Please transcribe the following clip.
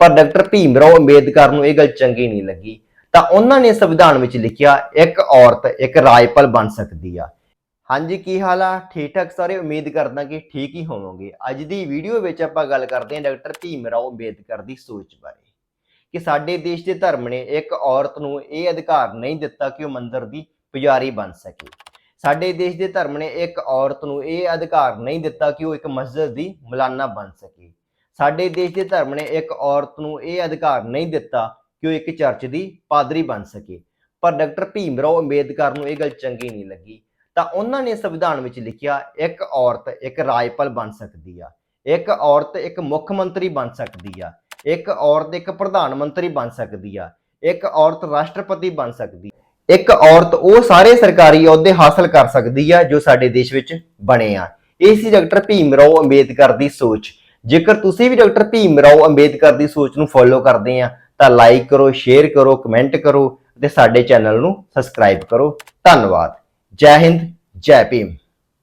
ਪਰ ਡਾਕਟਰ ਭੀਮ ਰਾਓ ਅੰਬੇਦਕਰ ਨੂੰ ਇਹ ਗੱਲ ਚੰਗੀ ਨਹੀਂ ਲੱਗੀ। ਤਾਂ ਉਹਨਾਂ ਨੇ ਸੰਵਿਧਾਨ ਵਿੱਚ ਲਿਖਿਆ, ਇੱਕ ਔਰਤ, ਇੱਕ ਰਾਜਪਾਲ ਬਣ ਸਕਦੀ ਆ। ਹਾਂਜੀ, ਕੀ ਹਾਲ ਆ? ਠੀਕ ਠਾਕ ਸਾਰੇ? ਉਮੀਦ ਕਰਦਾ ਕਿ ਠੀਕ ਹੀ ਹੋਵੋਗੇ। ਅੱਜ ਦੀ ਵੀਡੀਓ ਵਿੱਚ ਆਪਾਂ ਗੱਲ ਕਰਦੇ ਹਾਂ ਡਾਕਟਰ ਭੀਮ ਰਾਓ ਅੰਬੇਦਕਰ ਦੀ ਸੋਚ ਬਾਰੇ। ਕਿ ਸਾਡੇ ਦੇਸ਼ ਦੇ ਧਰਮ ਨੇ ਇੱਕ ਔਰਤ ਨੂੰ ਇਹ ਅਧਿਕਾਰ ਨਹੀਂ ਦਿੱਤਾ ਕਿ ਉਹ ਮੰਦਰ ਦੀ ਪੁਜਾਰੀ ਬਣ ਸਕੇ। ਸਾਡੇ ਦੇਸ਼ ਦੇ ਧਰਮ ਨੇ ਇੱਕ ਔਰਤ ਨੂੰ ਇਹ ਅਧਿਕਾਰ ਨਹੀਂ ਦਿੱਤਾ ਕਿ ਉਹ ਇੱਕ ਮਸਜਿਦ ਦੀ ਮੌਲਾਨਾ ਬਣ ਸਕੇ। ਸਾਡੇ ਦੇਸ਼ ਦੇ ਧਰਮ ਨੇ ਇੱਕ ਔਰਤ ਨੂੰ ਇਹ ਅਧਿਕਾਰ ਨਹੀਂ ਦਿੱਤਾ ਕਿ ਉਹ ਇੱਕ ਚਰਚ ਦੀ ਪਾਦਰੀ ਬਣ ਸਕੇ। ਪਰ ਡਾਕਟਰ ਭੀਮ ਰਾਓ ਅੰਬੇਦਕਰ ਨੂੰ ਇਹ ਗੱਲ ਚੰਗੀ ਨਹੀਂ ਲੱਗੀ। ਤਾਂ ਉਹਨਾਂ ਨੇ ਸੰਵਿਧਾਨ ਵਿੱਚ ਲਿਖਿਆ, ਇੱਕ ਔਰਤ ਇੱਕ ਰਾਜਪਾਲ ਬਣ ਸਕਦੀ ਆ। ਇੱਕ ਔਰਤ ਇੱਕ ਮੁੱਖ ਮੰਤਰੀ ਬਣ ਸਕਦੀ ਆ। ਇੱਕ ਔਰਤ ਇੱਕ ਪ੍ਰਧਾਨ ਮੰਤਰੀ ਬਣ ਸਕਦੀ ਆ। ਇੱਕ ਔਰਤ ਰਾਸ਼ਟਰਪਤੀ ਬਣ ਸਕਦੀ ਇੱਕ ਔਰਤ ਉਹ ਸਾਰੇ ਸਰਕਾਰੀ ਅਹੁਦੇ ਹਾਸਲ ਕਰ ਸਕਦੀ ਆ ਜੋ ਸਾਡੇ ਦੇਸ਼ ਵਿੱਚ ਬਣੇ ਆ। ਇਹ ਸੀ ਡਾਕਟਰ ਭੀਮ ਰਾਓ ਅੰਬੇਦਕਰ ਦੀ ਸੋਚ। ਜੇਕਰ ਤੁਸੀਂ ਵੀ ਡਾਕਟਰ ਭੀਮ ਰਾਓ ਅੰਬੇਦਕਰ ਦੀ ਸੋਚ ਨੂੰ ਫੋਲੋ ਕਰਦੇ ਆ, ਤਾਂ ਲਾਈਕ ਕਰੋ ਸ਼ੇਅਰ ਕਰੋ ਕਮੈਂਟ ਕਰੋ ਤੇ ਸਾਡੇ ਚੈਨਲ ਨੂੰ ਸਬਸਕ੍ਰਾਈਬ ਕਰੋ। ਧੰਨਵਾਦ। ਜੈ ਹਿੰਦ, ਜੈ ਭੀਮ।